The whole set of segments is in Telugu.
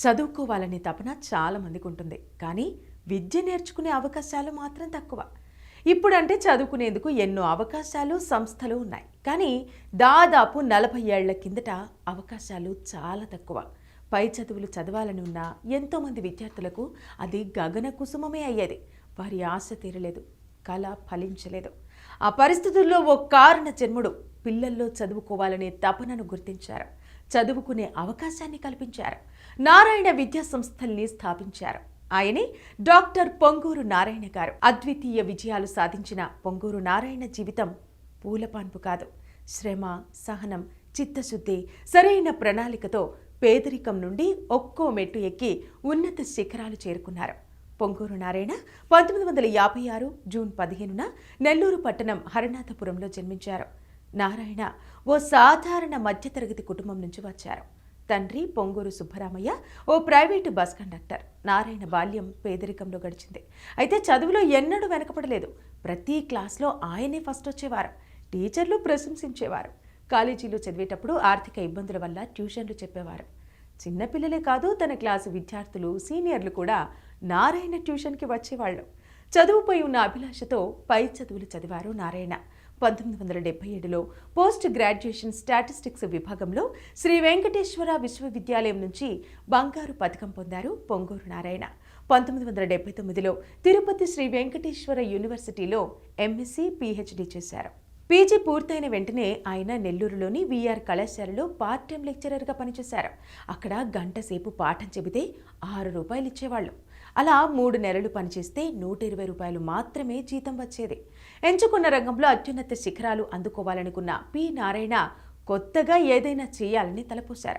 చదువుకోవాలనే తపన చాలా మందికి ఉంటుంది. కానీ విద్య నేర్చుకునే అవకాశాలు మాత్రం తక్కువ. ఇప్పుడంటే చదువుకునేందుకు ఎన్నో అవకాశాలు సంస్థలు ఉన్నాయి. కానీ దాదాపు నలభై ఏళ్ళ కిందట అవకాశాలు చాలా తక్కువ. పై చదువులు చదవాలని ఉన్న ఎంతోమంది విద్యార్థులకు అది గగన కుసుమమే అయ్యేది. వారి ఆశ తీరలేదు. కళ ఫలించలేదు. ఆ పరిస్థితుల్లో ఓ కారణ జన్ముడు పిల్లల్లో చదువుకోవాలనే తపనను గుర్తించారు. చదువుకునే అవకాశాన్ని కల్పించారు. నారాయణ విద్యా సంస్థల్ని స్థాపించారు. ఆయనే డాక్టర్ పొంగూరు నారాయణ గారు. అద్వితీయ విజయాలు సాధించిన పొంగూరు నారాయణ జీవితం పూలపాన్పు కాదు. శ్రమ సహనం చిత్తశుద్ధి సరైన ప్రణాళికతో పేదరికం నుండి ఒక్కో మెట్టు ఎక్కి ఉన్నత శిఖరాలు చేరుకున్నారు. పొంగూరు నారాయణ పంతొమ్మిది వందల యాభై ఆరు జూన్ పదిహేనున నెల్లూరు పట్టణం హరినాథపురంలో జన్మించారు. నారాయణ ఓ సాధారణ మధ్యతరగతి కుటుంబం నుంచి వచ్చారు. తండ్రి పొంగూరు సుబ్బరామయ్య ఓ ప్రైవేటు బస్ కండక్టర్. నారాయణ బాల్యం పేదరికంలో గడిచింది. అయితే చదువులో ఎన్నడూ వెనకపడలేదు. ప్రతి క్లాస్లో ఆయనే ఫస్ట్ వచ్చేవారు. టీచర్లు ప్రశంసించేవారు. కాలేజీలో చదివేటప్పుడు ఆర్థిక ఇబ్బందుల వల్ల ట్యూషన్లు చెప్పేవారు. చిన్నపిల్లలే కాదు తన క్లాసు విద్యార్థులు సీనియర్లు కూడా నారాయణ ట్యూషన్కి వచ్చేవాళ్ళు. చదువుపై ఉన్న అభిలాషతో పై చదువులు చదివారు నారాయణ. పంతొమ్మిది వందల డెబ్బై ఏడులో పోస్ట్ గ్రాడ్యుయేషన్ స్టాటిస్టిక్స్ విభాగంలో శ్రీ వెంకటేశ్వర విశ్వవిద్యాలయం నుంచి బంగారు పథకం పొందారు పొంగూరు నారాయణ. పంతొమ్మిది వందల డెబ్బై తొమ్మిదిలో తిరుపతి శ్రీ వెంకటేశ్వర యూనివర్సిటీలో ఎంఎస్సీ పీహెచ్డీ చేశారు. పీజీ పూర్తయిన వెంటనే ఆయన నెల్లూరులోని వీఆర్ కళాశాలలో పార్ట్ టైం లెక్చరర్గా పనిచేశారు. అక్కడ గంట సేపు పాఠం చెబితే ఆరు రూపాయలు ఇచ్చేవాళ్ళు. అలా మూడు నెలలు పనిచేస్తే నూట ఇరవై రూపాయలు మాత్రమే జీతం వచ్చేది. ఎంచుకున్న రంగంలో అత్యున్నత శిఖరాలు అందుకోవాలనుకున్న పి. నారాయణ కొత్తగా ఏదైనా చేయాలని తలపోశారు.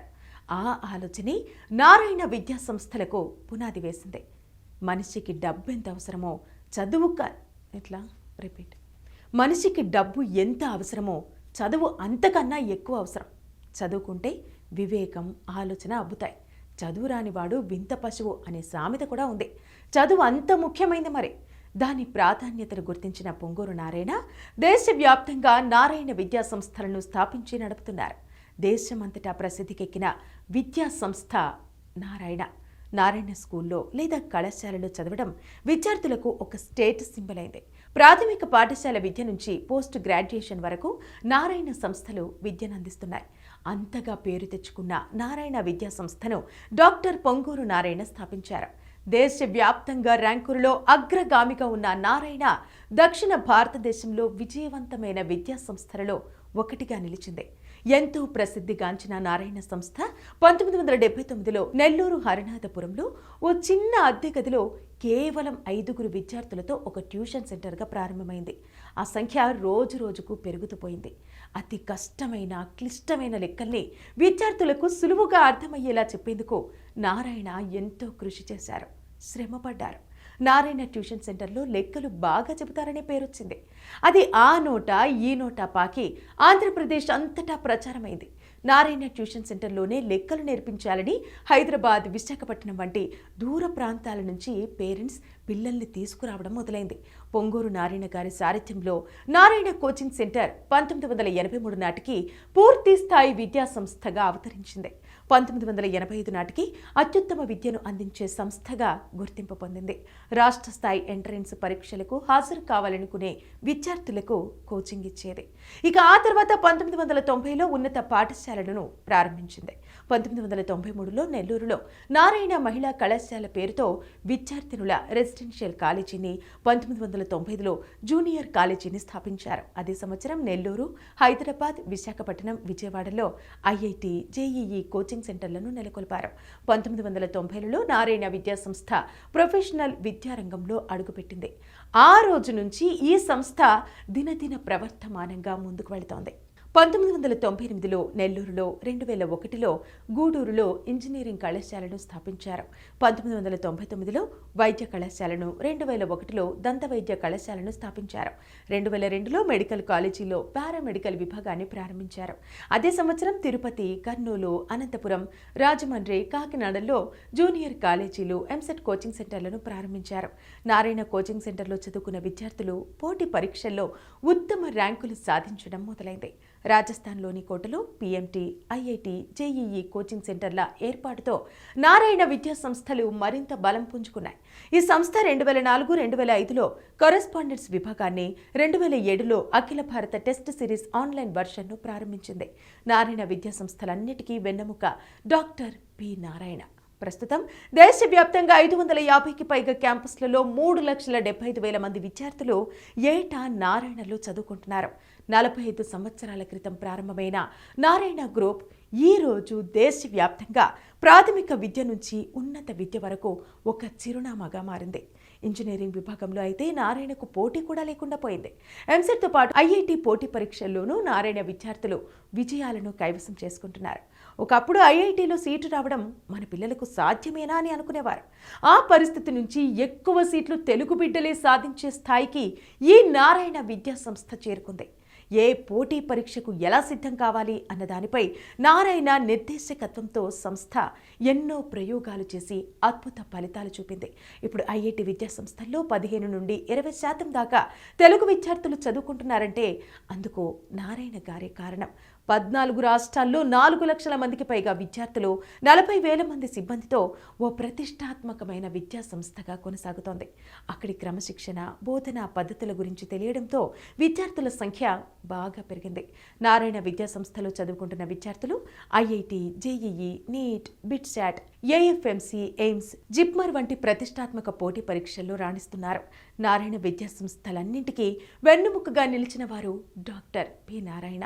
ఆ ఆలోచనే నారాయణ విద్యా సంస్థలకు పునాది వేసింది. మనిషికి డబ్బు ఎంత అవసరమో చదువు ఎట్లా? రిపీట్. మనిషికి డబ్బు ఎంత అవసరమో చదువు అంతకన్నా ఎక్కువ అవసరం. చదువుకుంటే వివేకం ఆలోచన అబ్బుతాయి. చదువు రానివాడు వింత పశువు అనే సామెత కూడా ఉంది. చదువు అంత ముఖ్యమైంది మరి. దాని ప్రాధాన్యతను గుర్తించిన పొంగూరు నారాయణ దేశవ్యాప్తంగా నారాయణ విద్యా సంస్థలను స్థాపించి నడుపుతున్నారు. దేశమంతటా ప్రసిద్ధికెక్కిన విద్యా సంస్థ నారాయణ. నారాయణ స్కూల్లో లేదా కళాశాలలో చదవడం విద్యార్థులకు ఒక స్టేటస్ సింబల్ అయింది. ప్రాథమిక పాఠశాల విద్య నుంచి పోస్ట్ గ్రాడ్యుయేషన్ వరకు నారాయణ సంస్థలు విద్యను అందిస్తున్నాయి. అంతగా పేరు తెచ్చుకున్న నారాయణ విద్యా సంస్థను డాక్టర్ పొంగూరు నారాయణ స్థాపించారు. దేశవ్యాప్తంగా ర్యాంకులలో అగ్రగామిగా ఉన్న నారాయణ దక్షిణ భారతదేశంలో విజయవంతమైన విద్యా సంస్థలలో ఒకటిగా నిలిచింది. ఎంతో ప్రసిద్ధిగాంచిన నారాయణ సంస్థ పంతొమ్మిది వందల డెబ్బై తొమ్మిదిలో నెల్లూరు హరినాథపురంలో ఓ చిన్న అద్దె గదిలో కేవలం ఐదుగురు విద్యార్థులతో ఒక ట్యూషన్ సెంటర్గా ప్రారంభమైంది. ఆ సంఖ్య రోజు రోజుకు పెరుగుతూ పోయింది. అతి కష్టమైన క్లిష్టమైన లెక్కల్ని విద్యార్థులకు సులువుగా అర్థమయ్యేలా చెప్పేందుకు నారాయణ ఎంతో కృషి చేశారు. శ్రమపడ్డారు. నారాయణ ట్యూషన్ సెంటర్లో లెక్కలు బాగా చెబుతారనే పేరొచ్చింది. అది ఆ నోట ఈ నోట పాకి ఆంధ్రప్రదేశ్ అంతటా ప్రచారమైంది. నారాయణ ట్యూషన్ సెంటర్లోనే లెక్కలు నేర్పించాలని హైదరాబాద్ విశాఖపట్నం వంటి దూర ప్రాంతాల నుంచి పేరెంట్స్ పిల్లల్ని తీసుకురావడం మొదలైంది. పొంగూరు నారాయణ గారి సారథ్యంలో నారాయణ కోచింగ్ సెంటర్ పంతొమ్మిది వందల ఎనభై మూడు నాటికి పూర్తి స్థాయి విద్యా సంస్థగా అవతరించింది. పంతొమ్మిది వందల ఎనభై ఐదు నాటికి అత్యుత్తమ విద్యను అందించే సంస్థగా గుర్తింపు పొందింది. రాష్ట్ర స్థాయి ఎంట్రన్స్ పరీక్షలకు హాజరు కావాలనుకునే విద్యార్థులకు కోచింగ్ ఇచ్చేది. ఇక ఆ తర్వాత పంతొమ్మిది వందల తొంభైలో ఉన్నత పాఠశాలలను ప్రారంభించింది. పంతొమ్మిది వందల తొంభై మూడులో నెల్లూరులో నారాయణ మహిళా కళాశాల పేరుతో విద్యార్థినుల రెసిడెన్షియల్ కాలేజీని పంతొమ్మిది వందల తొంభైలో జూనియర్ కాలేజీని స్థాపించారు. అదే సంవత్సరం నెల్లూరు హైదరాబాద్ విశాఖపట్నం విజయవాడలో ఐఐటి జేఈఈ కోచింగ్ సెంటర్లను నెలకొల్పారు. పంతొమ్మిది వందల తొంభైలలో నారాయణ విద్యా సంస్థ ప్రొఫెషనల్ విద్యారంగంలో అడుగుపెట్టింది. ఆ రోజు నుంచి ఈ సంస్థ దినదిన ప్రవర్తమానంగా ముందుకు వెళుతోంది. పంతొమ్మిది వందల తొంభై ఎనిమిదిలో నెల్లూరులో రెండు వేల ఒకటిలో గూడూరులో ఇంజనీరింగ్ కళాశాలను స్థాపించారు. పంతొమ్మిది వందల తొంభై తొమ్మిదిలో వైద్య కళాశాలను రెండు వేల ఒకటిలో దంత వైద్య కళాశాలను స్థాపించారు. రెండు వేల రెండులో మెడికల్ కాలేజీలో పారామెడికల్ విభాగాన్ని ప్రారంభించారు. అదే సంవత్సరం తిరుపతి కర్నూలు అనంతపురం రాజమండ్రి కాకినాడలో జూనియర్ కాలేజీలు ఎంసెట్ కోచింగ్ సెంటర్లను ప్రారంభించారు. నారాయణ కోచింగ్ సెంటర్లో చదువుకున్న విద్యార్థులు పోటీ పరీక్షల్లో ఉత్తమ ర్యాంకులు సాధించడం మొదలైంది. రాజస్థాన్లోని కోటలో పీఎంటీ ఐఐటి జేఈఈ కోచింగ్ సెంటర్ల ఏర్పాటుతో నారాయణ విద్యా సంస్థలు మరింత బలం పుంజుకున్నాయి. ఈ సంస్థ రెండు వేల నాలుగు రెండు వేల ఐదులో కరెస్పాండెన్స్ విభాగాన్ని రెండు వేల ఏడులో అఖిల భారత టెస్ట్ సిరీస్ ఆన్లైన్ వర్షన్ను ప్రారంభించింది. నారాయణ విద్యా సంస్థలన్నిటికీ వెన్నెముక డాక్టర్ పి. నారాయణ. ప్రస్తుతం దేశవ్యాప్తంగా ఐదు వందల యాభైకి పైగా క్యాంపస్లలో మూడు లక్షల డెబ్బై ఐదు వేల మంది విద్యార్థులు ఏటా నారాయణలో చదువుకుంటున్నారు. నలభై ఐదు సంవత్సరాల క్రితం ప్రారంభమైన నారాయణ గ్రూప్ ఈ రోజు దేశవ్యాప్తంగా ప్రాథమిక విద్య నుంచి ఉన్నత విద్య వరకు ఒక చిరునామాగా మారింది. ఇంజనీరింగ్ విభాగంలో అయితే నారాయణకు పోటీ కూడా లేకుండా పోయింది. ఎంసెట్తో పాటు ఐఐటి పోటీ పరీక్షల్లోనూ నారాయణ విద్యార్థులు విజయాలను కైవసం చేసుకుంటున్నారు. ఒకప్పుడు ఐఐటీలో సీటు రావడం మన పిల్లలకు సాధ్యమేనా అని అనుకునేవారు. ఆ పరిస్థితి నుంచి ఎక్కువ సీట్లు తెలుగు బిడ్డలే సాధించే స్థాయికి ఈ నారాయణ విద్యా సంస్థ చేరుకుంది. ఏ పోటీ పరీక్షకు ఎలా సిద్ధం కావాలి అన్న దానిపై నారాయణ నిర్దేశకత్వంతో సంస్థ ఎన్నో ప్రయోగాలు చేసి అద్భుత ఫలితాలు చూపింది. ఇప్పుడు ఐఐటి విద్యా సంస్థల్లో పదిహేను నుండి ఇరవై శాతం దాకా తెలుగు విద్యార్థులు చదువుకుంటున్నారంటే అందుకు నారాయణ గారే కారణం. పద్నాలుగు రాష్ట్రాల్లో నాలుగు లక్షల మందికి పైగా విద్యార్థులు నలభై వేల మంది సిబ్బందితో ఓ ప్రతిష్టాత్మకమైన విద్యా సంస్థగా కొనసాగుతోంది. అక్కడి క్రమశిక్షణ బోధనా పద్ధతుల గురించి తెలియడంతో విద్యార్థుల సంఖ్య బాగా పెరిగింది. నారాయణ విద్యా సంస్థలో చదువుకుంటున్న విద్యార్థులు IIT JEE NEET BITSAT AFMC AIIMS JIPMER వంటి ప్రతిష్టాత్మక పోటీ పరీక్షల్లో రాణిస్తున్నారు. నారాయణ విద్యా సంస్థలన్నింటికీ వెన్నుముకగా నిలిచిన వారు డాక్టర్ పి. నారాయణ.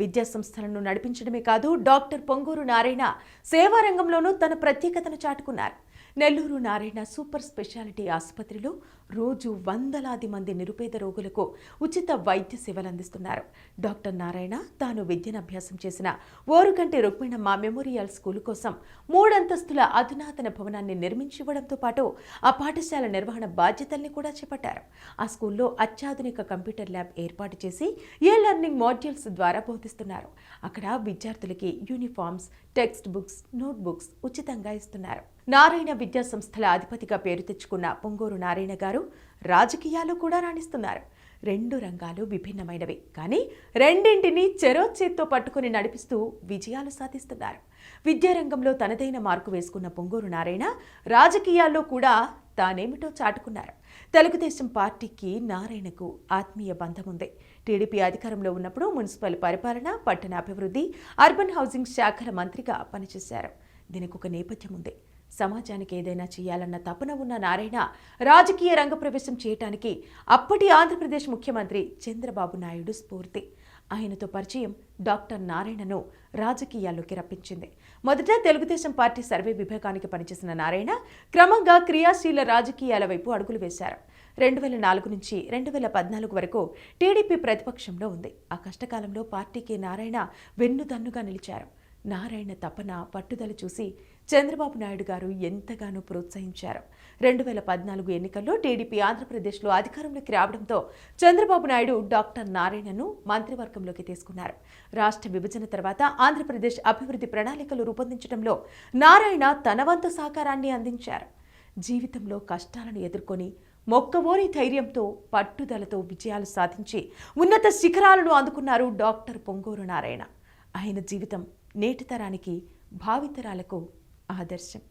విద్యా సంస్థలను నడిపించడమే కాదు డాక్టర్ పొంగూరు నారాయణ సేవారంగంలోనూ తన ప్రత్యేకతను చాటుకున్నారు. నెల్లూరు నారాయణ సూపర్ స్పెషాలిటీ ఆసుపత్రిలో రోజు వందలాది మంది నిరుపేద రోగులకు ఉచిత వైద్య సేవలు అందిస్తున్నారు. డాక్టర్ నారాయణ తాను విద్యను అభ్యాసం చేసిన ఓరుగంటి రుక్మిణమ్మ మెమోరియల్ స్కూల్ కోసం మూడంతస్తుల అధునాతన భవనాన్ని నిర్మించి ఇవ్వడంతో పాటు ఆ పాఠశాల నిర్వహణ బాధ్యతల్ని కూడా చేపట్టారు. ఆ స్కూల్లో అత్యాధునిక కంప్యూటర్ ల్యాబ్ ఏర్పాటు చేసి ఏ లెర్నింగ్ మాడ్యూల్స్ ద్వారా బోధిస్తున్నారు. అక్కడ విద్యార్థులకి యూనిఫామ్స్ టెక్స్ట్ బుక్స్ నోట్బుక్స్ ఉచితంగా ఇస్తున్నారు. నారాయణ విద్యా సంస్థల అధిపతిగా పేరు తెచ్చుకున్న పొంగూరు నారాయణ గారు రాజకీయాలు కూడా రాణిస్తున్నారు. రెండు రంగాలు విభిన్నమైనవి. కానీ రెండింటినీ చెరో చేత్తో పట్టుకుని నడిపిస్తూ విజయాలు సాధిస్తున్నారు. విద్యారంగంలో తనదైన మార్కు వేసుకున్న పొంగూరు నారాయణ రాజకీయాల్లో కూడా తానేమిటో చాటుకున్నారు. తెలుగుదేశం పార్టీకి నారాయణకు ఆత్మీయ బంధం ఉంది టీడీపీ అధికారంలో ఉన్నప్పుడు మున్సిపల్ పరిపాలన పట్టణ అభివృద్ధి అర్బన్ హౌసింగ్ శాఖల మంత్రిగా పనిచేశారు. దీనికి ఒక నేపథ్యం ఉంది సమాజానికి ఏదైనా చేయాలన్న తపన ఉన్న నారాయణ రాజకీయ రంగ ప్రవేశం చేయటానికి అప్పటి ఆంధ్రప్రదేశ్ ముఖ్యమంత్రి చంద్రబాబు నాయుడు స్ఫూర్తి. ఆయనతో పరిచయం డాక్టర్ నారాయణను రాజకీయాల్లోకి రప్పించింది. మొదట తెలుగుదేశం పార్టీ సర్వే విభాగానికి పనిచేసిన నారాయణ క్రమంగా క్రియాశీల రాజకీయాల వైపు అడుగులు వేశారు. రెండు వేల నాలుగు నుంచి రెండు వేల పద్నాలుగు వరకు టీడీపీ ప్రతిపక్షంలో ఉంది. ఆ కష్టకాలంలో పార్టీకి నారాయణ వెన్నుదన్నుగా నిలిచారు. నారాయణ తపన పట్టుదల చూసి చంద్రబాబు నాయుడు గారు ఎంతగానో ప్రోత్సహించారు. రెండు వేల పద్నాలుగు ఎన్నికల్లో టీడీపీ ఆంధ్రప్రదేశ్లో అధికారంలోకి రావడంతో చంద్రబాబు నాయుడు డాక్టర్ నారాయణను మంత్రివర్గంలోకి తీసుకున్నారు. రాష్ట్ర విభజన తర్వాత ఆంధ్రప్రదేశ్ అభివృద్ధి ప్రణాళికలు రూపొందించడంలో నారాయణ తన వంతు సహకారాన్ని అందించారు. జీవితంలో కష్టాలను ఎదుర్కొని మొక్కవోని ధైర్యంతో పట్టుదలతో విజయాలు సాధించి ఉన్నత శిఖరాలను అందుకున్నారు డాక్టర్ పొంగూరు నారాయణ. ఆయన జీవితం నేటి తరానికి భావితరాలకు ആദർശം